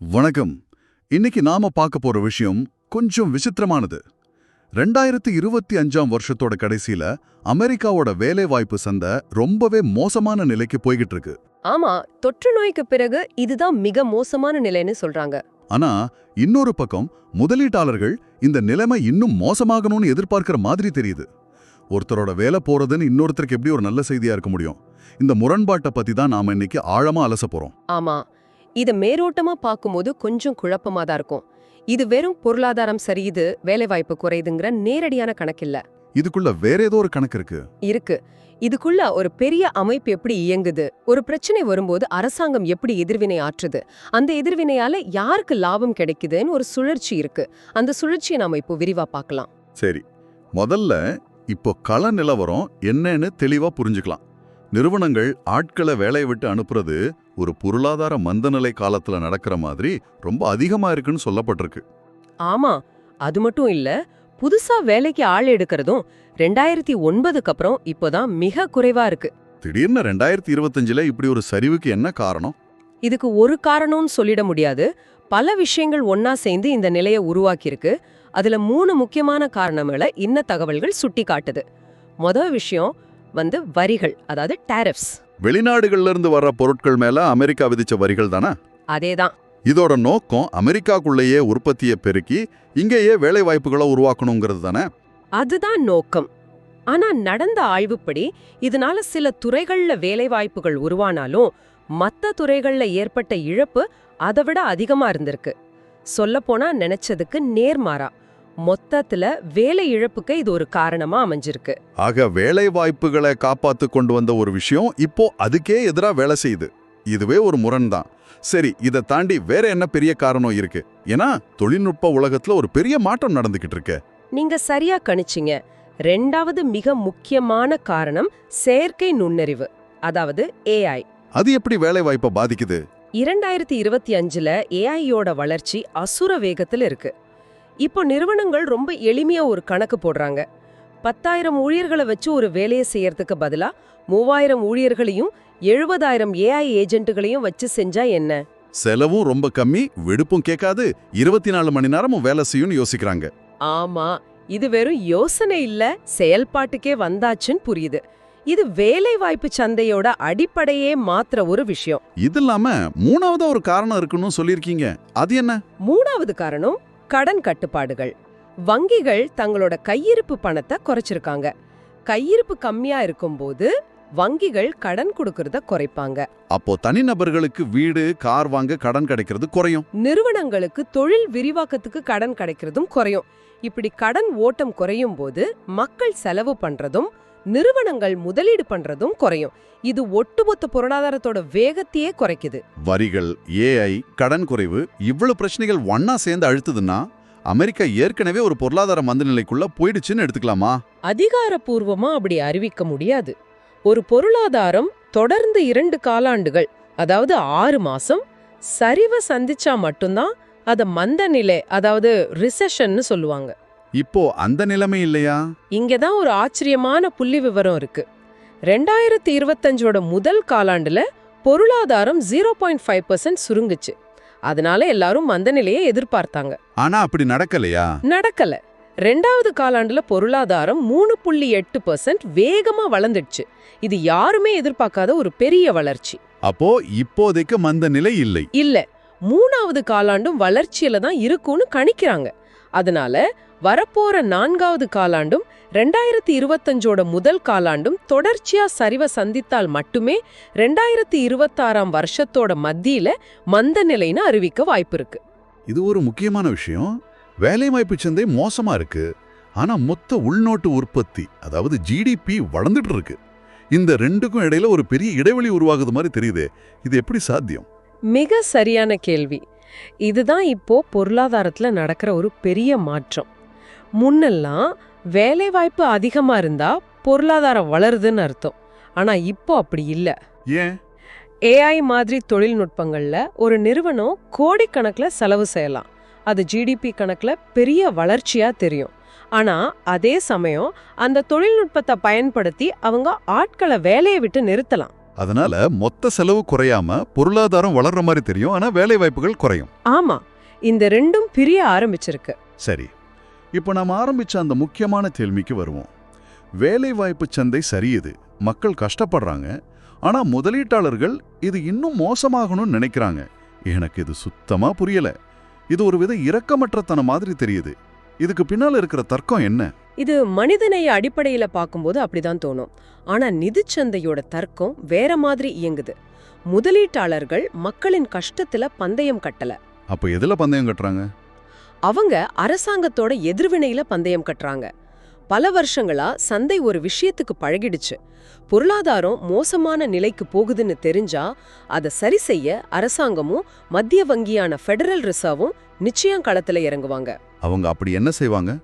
வணக்கம். இன்னைக்கு நாம பார்க்க போற விஷயம் கொஞ்சம் விசித்திரமானது. ரெண்டாயிரத்தி இருபத்தி அஞ்சாம் வருஷத்தோட கடைசியில அமெரிக்காவோட வேலைவாய்ப்பு சந்தை ரொம்பவே மோசமான நிலைக்கு போய்கிட்டு இருக்கு. ஆமா தொற்று நோய்க்கு பிறகு இதுதான் மிக மோசமான நிலைன்னு சொல்றாங்க. ஆனா இன்னொரு பக்கம் முதலீட்டாளர்கள் இந்த நிலைமை இன்னும் மோசமாகணும்னு எதிர்பார்க்கிற மாதிரி தெரியுது. ஒருத்தரோட வேலை போறதுன்னு இன்னொருத்தருக்கு எப்படி ஒரு நல்ல செய்தியா இருக்க முடியும்? இந்த முரண்பாட்டை பத்தி தான் நாம இன்னைக்கு ஆழமா அலச போறோம். ஆமா இத மேரோட்டமா பார்க்கும்போது கொஞ்சம் குழப்பமா தான் இருக்கும். இது வெறும் பொருளாதாரம் சரியுது வேலைவாய்ப்பு குறையுதுங்கிற நேரடியான கணக்கில்ல. இதுக்குள்ள வேற ஏதோ ஒரு கணக்கு இருக்கு. இருக்கு. இதுக்குள்ள ஒரு பெரிய அமைப்பு எப்படி இயங்குது? ஒரு பிரச்சனை வரும்போது அரசாங்கம் எப்படி எதிர்வினை ஆற்றுது? அந்த எதிர்வினையால யாருக்கு லாபம் கிடைக்குதுன்னு ஒரு சுழற்சி இருக்கு. அந்த சுழற்சியை நாம இப்போ விரிவா பார்க்கலாம் சரி. முதல்ல இப்போ கள நிலவரம் என்னன்னு தெளிவா புரிஞ்சுக்கலாம். நிறுவனங்கள் ஆட்களை வேலையை விட்டு அனுப்புறது ஒரு பொருளாதார மந்தநிலை காலத்துல நடக்கிற மாதிரி ரொம்ப அதிகமா இருக்குன்னு சொல்லப்பட்டிருக்கு. ஆமா அது மட்டும் இல்ல புதுசா வேலைக்கு ஆள் எடுக்கிறதும் ரெண்டாயிரத்தி ஒன்பதுக்கு அப்புறம் இப்போதான் மிக குறைவா இருக்கு. திடீர்னு ரெண்டாயிரத்தி இருபத்தஞ்சுல இப்படி ஒரு சரிவுக்கு என்ன காரணம்? இதுக்கு ஒரு காரணம்னு சொல்லிட முடியாது. பல விஷயங்கள் ஒன்னா சேர்ந்து இந்த நிலையை உருவாக்கியிருக்கு. அதுல மூணு முக்கியமான காரணங்களை இன்ன தகவல்கள் சுட்டி காட்டுது மொதல் விஷயம் வந்து வரிகள் அதாவது டாரிஃப்ஸ் வெளிநாடுகள்ல இருந்து வர்ற பொருட்கள் மேல அமெரிக்கா விதிச்ச வரிகள் தானே? அதேதான். இதோட நோக்கம் அமெரிக்காக்குள்ளேயே உற்பத்தியை பெருக்கி இங்கேயே வேலை வாய்ப்புகளை உருவாக்கணுங்கிறது தானே? அதுதான் நோக்கம். ஆனா நடந்த ஆய்வுப்படி இதனால சில துறைகள்ல வேலைவாய்ப்புகள் உருவானாலும் மத்த துறைகள்ல ஏற்பட்ட இழப்பு அதை விட அதிகமா இருந்திருக்கு. சொல்லப்போனா நினைச்சதுக்கு நேர்மாறா. மொத்தத்துல வேலை இழப்புக்கு இது ஒரு காரணமா அமைஞ்சிருக்கு. ஆக வேலை வாய்ப்புகளை காப்பாத்து கொண்டு வந்த ஒரு விஷயம் இப்போ அதுக்கே எதிரா வேலை செய்யுது. இதுவே ஒரு முரண்தான். சரி இதை தாண்டி வேற என்ன பெரிய காரணம் இருக்கு? ஏன்னா தொழில்நுட்ப உலகத்துல ஒரு பெரிய மாற்றம் நடந்துகிட்டு இருக்கு. நீங்க சரியா கணிச்சிங்க. ரெண்டாவது மிக முக்கியமான காரணம் செயற்கை நுண்ணறிவு அதாவது ஏஐ அது எப்படி வேலை வாய்ப்பை பாதிக்குது? இரண்டாயிரத்தி இருபத்தி அஞ்சுல ஏஐயோட வளர்ச்சி அசுர வேகத்துல இருக்கு. இப்போ நிறுவனங்கள் ரொம்ப எளிமையா ஒரு கணக்கு போடுறாங்க. பத்தாயிரம் ஊழியர்களை வச்சு ஒரு வேலையை செய்யறதுக்கு பதிலா மூவாயிரம் ஊழியர்களையும் எழுபதாயிரம் ஏஐ ஏஜென்ட்டுகளையும் வச்சு செஞ்சா என்ன? செலவும் ரொம்ப கம்மி வெடுப்பும் கேட்காது இருபத்தி நாலு மணி நேரமும் வேலை செய்யும்னு யோசிக்கிறாங்க. ஆமா இது வெறும் யோசனை இல்ல செயல்பாட்டுக்கே வந்தாச்சுன்னு புரியுது. இது வேலை வாய்ப்பு சந்தையோட அடிப்படையே மாத்திர ஒரு விஷயம். இது இல்லாம மூணாவதா ஒரு காரணம் இருக்குன்னு சொல்லியிருக்கீங்க. அது என்ன? மூணாவது காரணம் கடன் கட்டுப்பாடுகள். வங்கிகள் தங்களோட கையிருப்பு பணத்தை குறைச்சிருக்காங்க. கையிருப்பு கம்மியா இருக்கும்போது வங்கிகள் கடன் கொடுக்கறத குறைப்பாங்க. அப்போ தனிநபர்களுக்கு வீடு கார் வாங்க கடன் கிடைக்கிறது குறையும். நிறுவனங்களுக்கு தொழில் விரிவாக்கத்துக்கு கடன் கிடைக்கிறதும் குறையும். இப்படி கடன் ஓட்டம் குறையும் போது மக்கள் செலவு பண்றதும் நிறுவனங்கள் முதலீடு பண்றதும் குறையும். இது ஒட்டுமொத்த பொருளாதாரத்தோட வேகத்தையே குறைக்குது. வரிகள் ஏஐ கடன் குறைவு இவ்வளவு பிரச்சனைகள் ஒண்ணா சேர்ந்து அழுத்துதுன்னா அமெரிக்கா ஏற்கனவே ஒரு பொருளாதார மந்தநிலைக்குள்ள போயிடுச்சுன்னு எடுத்துக்கலாமா? அதிகாரப்பூர்வமா அப்படி அறிவிக்க முடியாது. ஒரு பொருளாதாரம் தொடர்ந்து இரண்டு காலாண்டுகள் அதாவது ஆறு மாசம் சரிவை சந்திச்சா மட்டும்தான் அத மந்த நிலை அதாவது ரிசெஷன்னு சொல்லுவாங்க. இப்போ அந்த நிலைமை இல்லையா? இங்கதான் ஒரு ஆச்சரியமான புள்ளி விவரம் இருக்கு. ரெண்டாயிரத்தி இருபத்தஞ்சோட முதல் காலாண்டுல பொருளாதாரம் ஜீரோ பாயிண்ட் ஃபைவ் பர்சன்ட் சுருங்குச்சு. அதனால எல்லாரும் மந்த நிலையை எதிர்பார்த்தாங்க. ஆனா அப்படி நடக்கலையா? நடக்கல. ரெண்டாவது காலாண்டுல பொருளாதாரம் மூணு புள்ளி எட்டு பர்சன்ட் வேகமா வளர்ந்துடுச்சு. இது யாருமே எதிர்பார்க்காத ஒரு பெரிய வளர்ச்சி. அப்போ இப்போதைக்கு மந்த நிலை இல்லை. இல்ல மூணாவது காலாண்டும் வளர்ச்சியில தான் இருக்கும்னு கணிக்கிறாங்க. அதனால வரப்போற நான்காவது காலாண்டும் ரெண்டாயிரத்தி இருபத்தஞ்சோட முதல் காலாண்டும் தொடர்ச்சியா சரிவை சந்தித்தால் மட்டுமே ரெண்டாயிரத்தி இருபத்தாறாம் வருஷத்தோட மத்தியில மந்த நிலைன்னு அறிவிக்க வாய்ப்பு இருக்கு இது ஒரு முக்கியமான விஷயம். வேலைவாய்ப்பு சந்தை மோசமா இருக்கு. ஆனா மொத்த உள்நாட்டு உற்பத்தி அதாவது ஜிடிபி வளர்ந்துட்டு இருக்கு. இந்த ரெண்டுக்கும் இடையில ஒரு பெரிய இடைவெளி உருவாகுது மாதிரி தெரியுதே. இது எப்படி சாத்தியம்? மிக சரியான கேள்வி. இதுதான் இப்போ பொருளாதாரத்துல நடக்கிற ஒரு பெரிய மாற்றம். முன்னெல்லாம் வேலைவாய்ப்பு அதிகமா இருந்தா பொருளாதாரம் வளருதுன்னு அர்த்தம். ஆனா இப்போ அப்படி இல்ல. ஏன்? ஏஐ மாதிரி தொழில்நுட்பங்கள்ல ஒரு நிறுவனம் கோடிக்கணக்கில் செலவு செய்யலாம். அது ஜிடிபி கணக்குல பெரிய வளர்ச்சியா தெரியும். ஆனா அதே சமயம் அந்த தொழில்நுட்பத்தை பயன்படுத்தி அவங்க ஆட்களை வேலையை விட்டு நிறுத்தலாம். அதனால மொத்த செலவு குறையாம பொருளாதாரம் வளர்ற மாதிரி தெரியும். ஆனா வேலை வாய்ப்புகள் குறையும். ஆமா. இந்த ரெண்டும் பிரிய ஆரம்பிச்சிருக்கு. சரி. இப்போ நாம் ஆரம்பிச்ச அந்த முக்கியமான கேள்விக்கு வருவோம். வேலை வாய்ப்பு சந்தை சரியுது. மக்கள் கஷ்டப்படுறாங்க. ஆனா முதலீட்டாளர்கள் இது இன்னும் மோசமாகணும்னு நினைக்கிறாங்க. எனக்கு இது சுத்தமா புரியல. இது ஒரு வித இரக்கமற்றத்தன மாதிரி தெரியுது. இதுக்கு பின்னால இருக்கிற தர்க்கம் என்ன? இது மனிதநேய அடிப்படையில பார்க்கும்போது அப்படிதான் தோணும். ஆனா நிதிச்சந்தையோட தர்க்கம் வேற மாதிரி இயங்குது. முதலீட்டாளர்கள் மக்களின் கஷ்டத்துல பந்தயம் கட்டல. அப்ப எதுல பந்தயம் கட்டுறாங்க? அவங்க அரசாங்கத்தோட எதிர்வினையில பந்தயம் கட்டுறாங்க. பல வருஷங்களா சந்தை ஒரு விஷயத்துக்கு பழகிடுச்சு. பொருளாதாரம் மோசமான நிலைக்கு போகுதுன்னு தெரிஞ்சா அதை சரி செய்ய அரசாங்கமும் மத்திய வங்கியான ஃபெடரல் ரிசர்வும் நிச்சயம் களத்துல இறங்குவாங்க. அவங்க அப்படி என்ன செய்வாங்க?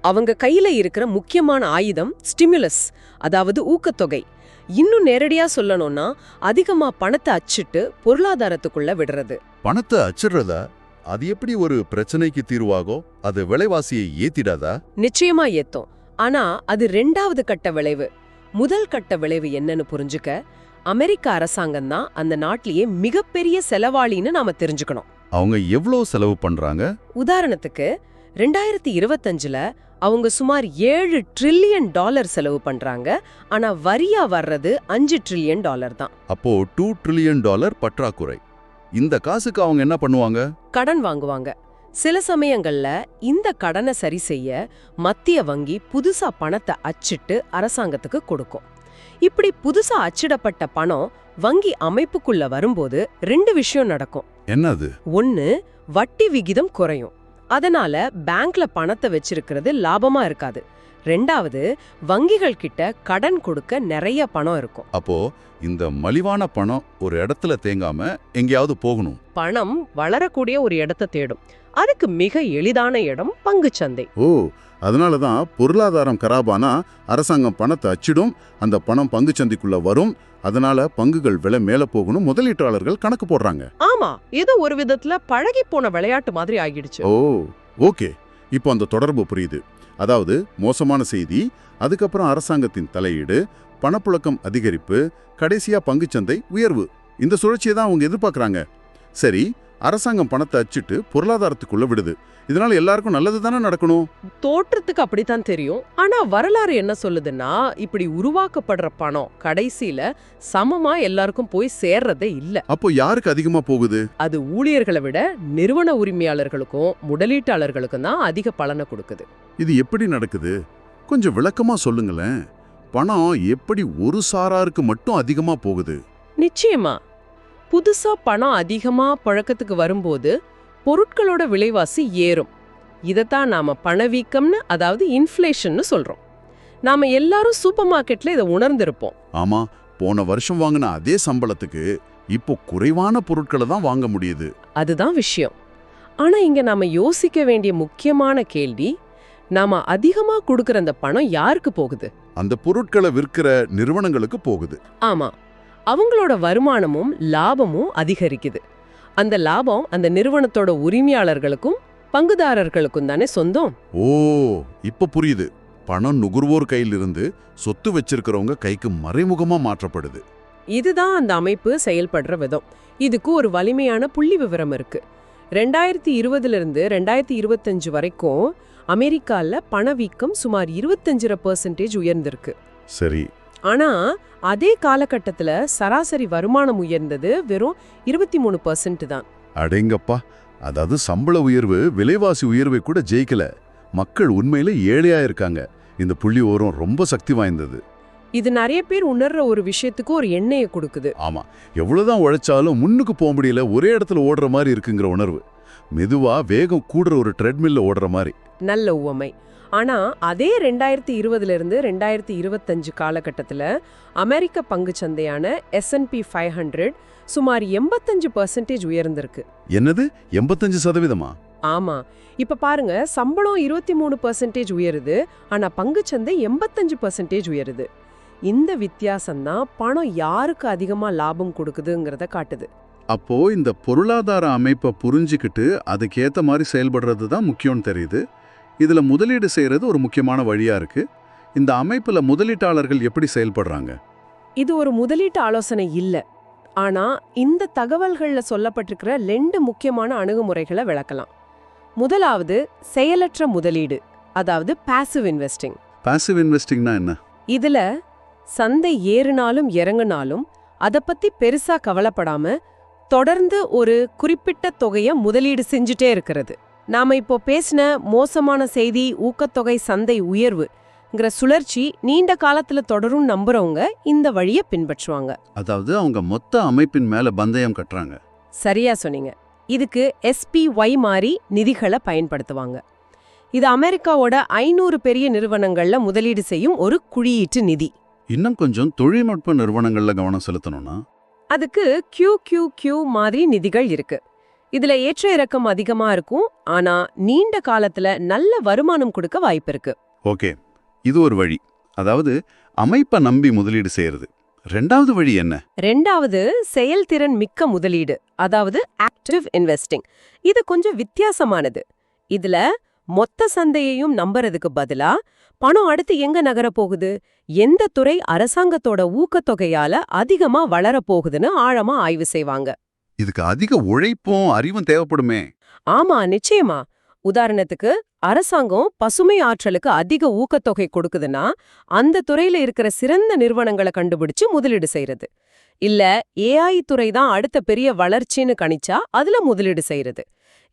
அவங்க கையில இருக்கிற முக்கியமான ஆயுதம் ஸ்டிமுலஸ் அதாவது ஊக்கத்தொகை. இன்னும் நேரடியா சொல்லணும்னா அதிகமா பணத்தை அச்சிட்டு பொருளாதாரத்துக்குள்ள விடுறது. பணத்தை அச்சிடுறதா? அது எப்படி ஒரு பிரச்சனைக்கு தீர்வாகும் அது விலைவாசியை ஏத்திடாதா நிச்சயமா ஏத்தும். ஆனா அது ரெண்டாவது கட்ட விளைவு. முதல் கட்ட விளைவு என்னன்னு புரிஞ்சுக்க அமெரிக்க அரசாங்கம் தான் அந்த நாட்டிலேயே மிகப்பெரிய செலவாளின்னு நாம தெரிஞ்சுக்கணும். அவங்க எவ்வளோ செலவு பண்றாங்க? உதாரணத்துக்கு ரெண்டாயிரத்தி இருபத்தஞ்சுல அவங்க சுமார் ஏழு ட்ரில்லியன் டாலர் செலவு பண்றாங்க. ஆனா வரியா வர்றது அஞ்சு ட்ரில்லியன் டாலர் தான். அப்போ டூ ட்ரில்லியன் டாலர் பற்றாக்குறை. இந்த காசுக்கு அவங்க என்ன பண்ணுவாங்க? கடன் வாங்குவாங்க. சில சமயங்கள்ல இந்த கடனை சரி செய்ய மத்திய வங்கி புதுசா பணத்தை அச்சிட்டு அரசாங்கத்துக்கு கொடுக்கும். இப்படி புதுசா அச்சிடப்பட்ட பணம் வங்கி அமைப்புக்குள்ள வரும்போது ரெண்டு விஷயம் நடக்கும். என்னது? ஒன்னு வட்டி விகிதம் குறையும். அதனால பேங்க்ல பணத்தை வச்சிருக்கிறது லாபமா இருக்காது. ரெண்டாவது வங்கிகள் கிட்ட கடன் கொடுக்க நிறைய பணம் இருக்கும். அப்போ இந்த மலிவான பணம் ஒரு இடத்துல தேங்காம எங்கேயாவது போகணும். பணம் வளரக்கூடிய ஒரு இடத்தை தேடும். அதுக்கு மிக எளிதான இடம் பங்குச்சந்தை ஓ அதனால தான் பொருளாதாரம் கராபானா அரசாங்கம் பணத்தை அச்சிடும் அந்த பணம் பங்குச்சந்தைக்குள்ள வரும் அதனால பங்குகள் விலை மேல போகணும் முதலீட்டாளர்கள் கணக்கு போடுறாங்க. ஆமா இது ஒரு விதத்துல பழகி போன விளையாட்டு மாதிரி ஆகிடுச்சு. Oh okay. இப்போ அந்த தொடர்பு புரியுது. அதாவது மோசமான செய்தி அதுக்கப்புறம் அரசாங்கத்தின் தலையீடு பணப்புழக்கம் அதிகரிப்பு கடைசியா பங்குச்சந்தை உயர்வு. இந்த சுழற்சியை தான் அவங்க எதிர்பார்க்குறாங்க. சரி அரசாங்கம் பணத்தை அச்சிட்டு பொருளாதாரத்துக்குள்ள விடுது. இதனால எல்லாருக்கும் நல்லது தானே நடக்கணும்? தோற்றத்துக்கு அப்படித்தான் தெரியும். ஆனா வரலாறு என்ன சொல்லுதுன்னா இப்படி உருவாக்கப்படுற பணம் கடைசியில சமமா எல்லாருக்கும் போய் சேர்றதே இல்ல. அப்போ யாருக்கு அதிகமா போகுது? அது ஊழியர்களை விட நிறுவன உரிமையாளர்களுக்கும் முதலீட்டாளர்களுக்கும் தான் அதிக பலனை கொடுக்குது. இது எப்படி நடக்குது? கொஞ்சம் விளக்கமா சொல்லுங்களேன். பணம் எப்படி ஒரு சாராருக்கு மட்டும் அதிகமா போகுது? நிச்சயமா. புதுசா பணம் அதிகமா பழக்கத்துக்கு வரும்போது பொருட்களோட விலைவாசி ஏறும். இதைத்தான் நாம பணவீக்கம்னு அதாவது இன்ஃப்ளேஷன்னு சொல்றோம். நாம எல்லாரும் சூப்பர் மார்க்கெட்ல இதை உணர்ந்திருப்போம். ஆமா போன வருஷம் வாங்கின அதே சம்பளத்துக்கு இப்போ குறைவான பொருட்களை தான் வாங்க முடியுது. அதுதான் விஷயம். ஆனா இங்க நாம யோசிக்க வேண்டிய முக்கியமான கேள்வி நாம அதிகமா கொடுக்கற அந்த பணம் யாருக்கு போகுது? அந்த பொருட்களை விற்கிற நிறுவனங்களுக்கு போகுது. ஆமா. அவங்களோட வருமானமும் லாபமும் அதிகரிக்குது. அந்த லாபம் அந்த நிறுவனத்தோட உரிமையாளர்களுக்கும் பங்குதாரர்களுக்கும் தானே சொந்தம்? ஓ இப்ப புரியுது. பணம் நுகர்வோர் கையில இருந்து சொத்து வச்சிருக்கிறவங்க கைக்கு மறைமுகமா மாற்றப்படுது. இதுதான் அந்த அமைப்பு செயல்படுற விதம். இதுக்கு ஒரு வலிமையான புள்ளி விவரம் இருக்கு. ரெண்டாயிரத்தி இருபதுல இருந்து ரெண்டாயிரத்தி இருபத்தஞ்சு வரைக்கும் அமெரிக்கால பணவீக்கம் சுமார் இருபத்தஞ்சரை பர்சன்டேஜ் உயர்ந்திருக்கு. சரி ஆனா அதே காலகட்டத்துல சராசரி வருமானம் உயர்ந்தது வெறும் இருபத்தி மூணு பர்சன்ட் தான். அடேங்கப்பா அதாவது சம்பள உயர்வு விலைவாசி உயர்வை கூட ஜெயிக்கல. மக்கள் உண்மையில ஏழையா இருக்காங்க. இந்த புள்ளி ஓரம் ரொம்ப சக்தி வாய்ந்தது. இது நிறைய பேர் உணர்ற ஒரு விஷயத்துக்கு ஒரு எண்ணெயை கொடுக்குது. ஆமா எவ்வளவுதான் உழைச்சாலும் முன்னுக்கு போக முடியல ஒரே இடத்துல ஓடுற மாதிரி இருக்குங்கிற உணர்வு. மெதுவா வேகம் கூடுற ஒரு ட்ரெட்மில்ல ஓடுற மாதிரி. நல்ல உவமை. ஆனா அதே ரெண்டாயிரத்தி இருபதுல இருந்து ரெண்டாயிரத்தி இருபத்தஞ்சு காலகட்டத்துல அமெரிக்க பங்குச் சந்தையான எஸ்என்பி ஃபைவ் ஹண்ட்ரட் சுமார் எண்பத்தஞ்சு பர்சன்டேஜ் உயர்ந்திருக்கு. என்னது? எண்பத்தஞ்சு சதவீதமா? ஆமா. இப்ப பாருங்க சம்பளம் இருபத்தி மூணு பர்சன்டேஜ் உயருது ஆனா பங்குச்சந்தை எண்பத்தஞ்சு பர்சன்டேஜ் உயருது. இந்த வித்தியாசம்தான் பணம் யாருக்கு அதிகமா லாபம் கொடுக்குதுங்கிறத காட்டுது. அப்போ இந்த பொருளாதார அமைப்பை புரிஞ்சுக்கிட்டு அதுக்கேத்த மாதிரி செயல்படுறது தான் முக்கியம்னு தெரியுது. இதுல முதலீடு செய்யறது ஒரு முக்கியமான வழியா இருக்கு. இந்த அமைப்புல முதலீட்டாளர்கள் எப்படி செயல்படுறாங்க? இது ஒரு முதலீட்டு ஆலோசனை இல்ல. ஆனா இந்த தகவல்கள்ல சொல்லப்பட்டிருக்கிற ரெண்டு முக்கியமான அணுகுமுறைகளை விளக்கலாம். முதலாவது செயலற்ற முதலீடு அதாவது பாசிவ் இன்வெஸ்டிங் பாசிவ் இன்வெஸ்டிங்னா என்ன? இதுல சந்தை ஏறுனாலும் இறங்குனாலும் அத பத்தி பெருசா கவலைப்படாம தொடர்ந்து ஒரு குறிப்பிட்ட தொகைய முதலீடு செஞ்சுட்டே இருக்கிறது. நாம இப்போ பேசின மோசமான செய்தி ஊக்கத்தொகை சந்தை உயர்வுங்கிற சுழற்சி நீண்ட காலத்துல தொடரும் நம்புறவங்க இந்த வழிய பின்பற்றுவாங்க. அதாவது அவங்க மொத்த அமைப்பின் மேல பந்தயம் கட்டுறாங்க. சரியா சொன்னீங்க. இதுக்கு எஸ்பிஒய் மாதிரி நிதிகளை பயன்படுத்துவாங்க. இது அமெரிக்காவோட ஐநூறு பெரிய நிறுவனங்கள்ல முதலீடு செய்யும் ஒரு குழியீட்டு நிதி. இன்னும் கொஞ்சம் தொழில்நுட்ப நிறுவனங்கள்ல கவனம் செலுத்தணும்னா அதுக்கு கியூ கியூ கியூ மாதிரி நிதிகள் இருக்கு. இதுல ஏற்ற இறக்கம் அதிகமா இருக்கும். ஆனா நீண்ட காலத்துல நல்ல வருமானம் கொடுக்க வாய்ப்பு இருக்கு. ஓகே. இது ஒரு வழி. அதாவது அமைப்பை நம்பி முதலீடு செய்யறது. ரெண்டாவது வழி என்ன? ரெண்டாவது செயல்திறன் மிக்க முதலீடு. அதாவது ஆக்டிவ் இன்வெஸ்டிங் இது கொஞ்சம் வித்தியாசமானது. இதுல மொத்த சந்தையையும் நம்புறதுக்கு பதிலா பணம் அடுத்து எங்க நகரப் போகுது? எந்த துறை அரசாங்கத்தோட ஊக்கத்தொகையால அதிகமா வளரப் போகுதுன்னு ஆழமா ஆய்வு செய்வாங்க. இதுக்கு அதிக உழைப்பும் அறிவும் தேவைப்படுமே. ஆமா நிச்சயமா. உதாரணத்துக்கு அரசாங்கம் பசுமை ஆற்றலுக்கு அதிக ஊக்கத்தொகை கொடுக்குதுன்னா அந்த துறையில இருக்கிற சிறந்த நிறுவனங்களை கண்டுபிடிச்சு முதலீடு செய்யறது இல்ல ஏஐ துறை தான் அடுத்த பெரிய வளர்ச்சின்னு கணிச்சா அதுல முதலீடு செய்யறது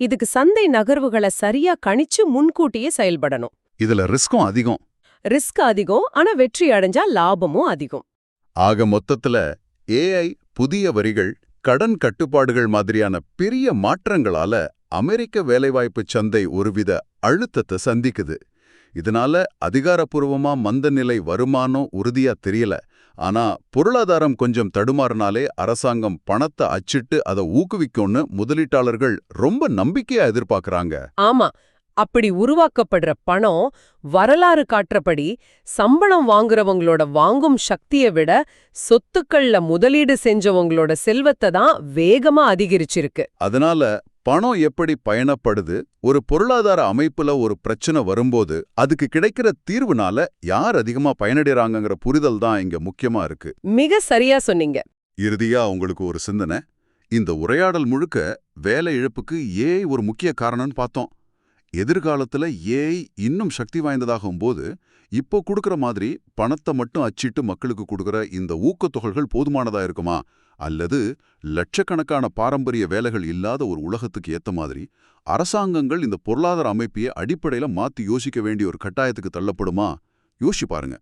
இதுக்கு சந்தை நகர்வுகளை சரியா கணிச்சு முன்கூட்டியே செயல்படணும். இதுல ரிஸ்க்கும் அதிகம். ரிஸ்க் அதிகம் ஆனா வெற்றி அடைஞ்சா லாபமும் அதிகம். ஆக மொத்தத்துல ஏஐ புதிய வரிகள் கடன் கட்டுப்பாடுகள் மாதிரியான பெரிய மாற்றங்களால அமெரிக்க வேலைவாய்ப்பு சந்தை ஒருவித அழுத்தத்தை சந்திக்குது. இதனால அதிகாரப்பூர்வமா மந்த நிலை வருமானம் உறுதியா தெரியல. ஆனா பொருளாதாரம் கொஞ்சம் தடுமாறினாலே அரசாங்கம் பணத்தை அச்சிட்டு அதை ஊக்குவிக்கும்னு முதலீட்டாளர்கள் ரொம்ப நம்பிக்கையா எதிர்பார்க்கறாங்க. ஆமா அப்படி உருவாக்கப்படுற பணம் வரலாறு காட்டுறபடி சம்பளம் வாங்குறவங்களோட வாங்கும் சக்தியை விட சொத்துக்கள்ல முதலீடு செஞ்சவங்களோட செல்வத்தை தான் வேகமா அதிகரிச்சிருக்கு. அதனால பணம் எப்படி பயணப்படுது ஒரு பொருளாதார அமைப்புல ஒரு பிரச்சனை வரும்போது அதுக்கு கிடைக்கிற தீர்வுனால யார் அதிகமா பயனடைறாங்கங்கிற புரிதல் தான் இங்க முக்கியமா இருக்கு. மிக சரியா சொன்னீங்க. இறுதியா உங்களுக்கு ஒரு சிந்தனை. இந்த உரையாடல் முழுக்க வேலை இழப்புக்கு ஏஐ ஒரு முக்கிய காரணம்னு பார்த்தோம். எதிர்காலத்துல ஏஐ இன்னும் சக்தி வாய்ந்ததாகும் போது இப்போ கொடுக்கற மாதிரி பணத்தை மட்டும் அச்சிட்டு மக்களுக்கு கொடுக்கற இந்த ஊக்கத்தொகைகள் போதுமானதா இருக்குமா? அல்லது லட்சக்கணக்கான பாரம்பரிய வேலைகள் இல்லாத ஒரு உலகத்துக்கு ஏத்த மாதிரி அரசாங்கங்கள் இந்த பொருளாதார அமைப்பையை அடிப்படையில மாற்றி யோசிக்க வேண்டிய ஒரு கட்டாயத்துக்கு தள்ளப்படுமா? யோசிச்சு பாருங்க.